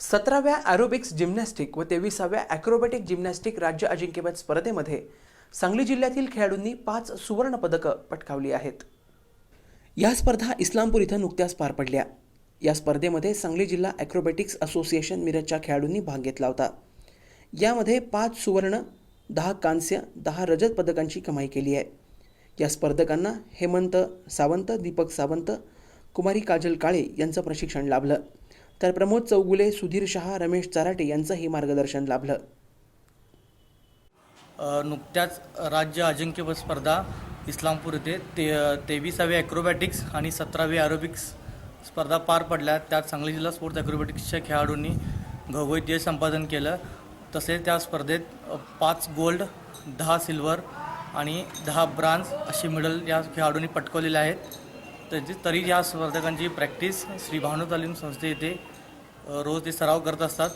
सतराव्या aerobics gymnastic व तेविसाव्या ॲक्रोबॅटिक gymnastic राज्य अजिंक्यपद स्पर्धेमध्ये सांगली जिल्ह्यातील खेळाडूंनी पाच सुवर्णपदकं पटकावली आहेत. या स्पर्धा इस्लामपूर इथं नुकत्याच पार पडल्या. या स्पर्धेमध्ये सांगली जिल्हा ॲक्रोबॅटिक्स असोसिएशन मिरजच्या खेळाडूंनी भाग घेतला होता. यामध्ये पाच सुवर्ण दहा कांस्य दहा रजत पदकांची कमाई केली आहे. या स्पर्धकांना हेमंत सावंत दीपक सावंत कुमारी काजल काळे यांचं प्रशिक्षण लाभलं. तर प्रमोद चौगुले सुधीर शहा रमेश चराटे यांचंही मार्गदर्शन लाभलं. नुकत्याच राज्य अजिंक्यपद स्पर्धा इस्लामपूर येथे ते तेविसाव्या ॲक्रोबॅटिक्स आणि सतरावी ॲरोबिक्स स्पर्धा पार पडल्या. त्यात सांगली जिल्हा स्पोर्ट्स ॲक्रोबॅटिक्सच्या खेळाडूंनी घवघवीत यश संपादन केलं. तसेच त्या स्पर्धेत पाच गोल्ड दहा सिल्वर आणि दहा ब्रांज अशी मेडल या खेळाडूंनी पटकवलेले आहेत. तरी या स्पर्धकांची प्रॅक्टिस श्री भानुतालीम संस्थे येथे रोज ते सराव करत असतात.